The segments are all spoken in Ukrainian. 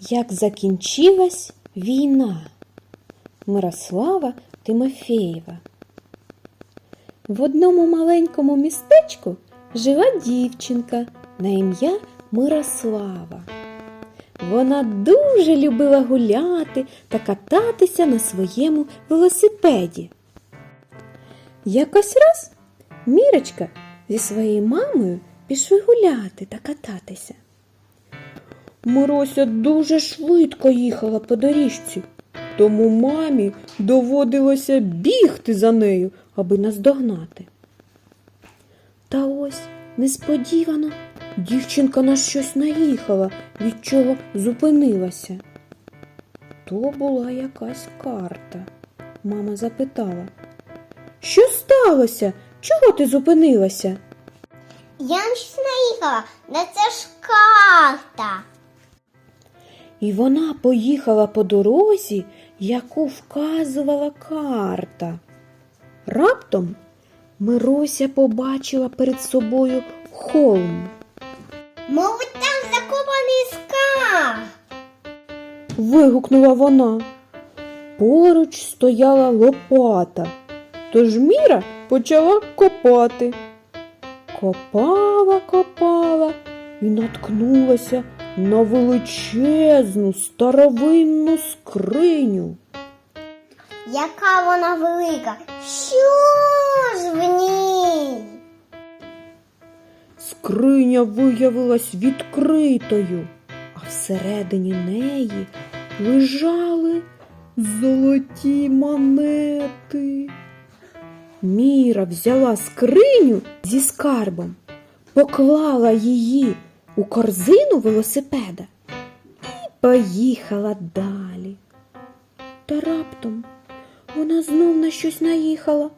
як закінчилась війна. Мирослава Тимофєєва. В одному маленькому містечку жила дівчинка на ім'я Мирослава. Вона дуже любила гуляти та кататися на своєму велосипеді. Якось раз Мірочка зі своєю мамою пішли гуляти та кататися. Мирося дуже швидко їхала по доріжці, тому мамі доводилося бігти за нею, аби наздогнати. Та ось несподівано дівчинка на щось наїхала, від чого зупинилася. То була якась карта. Мама запитала. Що сталося? Чого ти зупинилася? Я на щось наїхала, на це ж карта. І вона поїхала по дорозі, яку вказувала карта. Раптом Мирося побачила перед собою холм. Мовить, там закопаний скарб. Вигукнула вона. Поруч стояла лопата, тож Міра почала копати. Копала, копала і наткнулася на величезну старовинну скриню. Яка вона велика. Що ж в ній? Скриня виявилась відкритою, а всередині неї лежали золоті монети. Міра взяла скриню зі скарбом, поклала її у корзину велосипеда і поїхала далі. Та раптом вона знов на щось наїхала.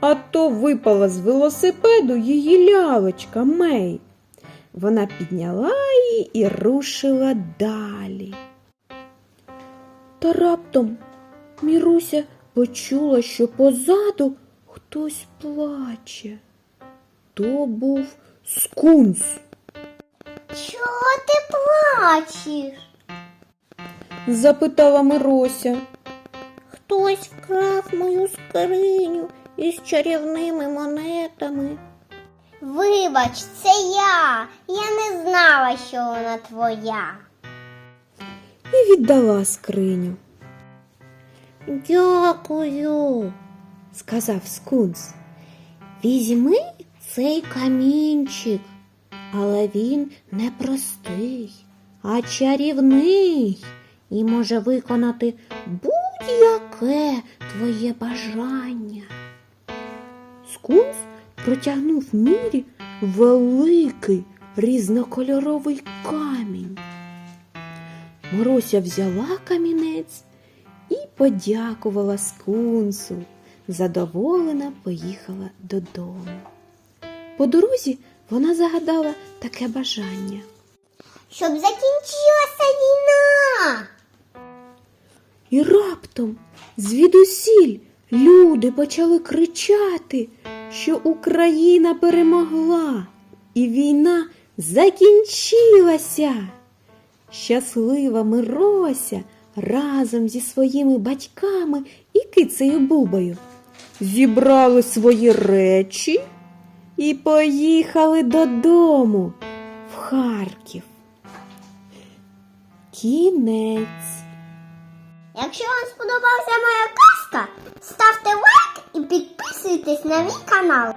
А то випала з велосипеду її лялечка Мей. Вона підняла її і рушила далі. Та раптом Міруся почула, що позаду хтось плаче. То був скунс. Плачеш? Запитала Мирося. Хтось вкрав мою скриню із чарівними монетами. Вибач, це я. Я не знала, що вона твоя. і віддала скриню. Дякую. Сказав скунс. Візьми цей камінчик, але він не простий, а чарівний і може виконати будь-яке твоє бажання. Скунс протягнув мірі великий різнокольоровий камінь. Морося взяла камінець і подякувала скунсу. Задоволена поїхала додому. По дорозі вона загадала таке бажання. Щоб закінчилася війна. І раптом звідусіль люди почали кричати, що Україна перемогла і війна закінчилася. Щаслива Мирося разом зі своїми батьками і кицею Бубою зібрали свої речі і поїхали додому в Харків. Кінець. Якщо вам сподобалася моя казка, ставте лайк і підписуйтесь на мій канал.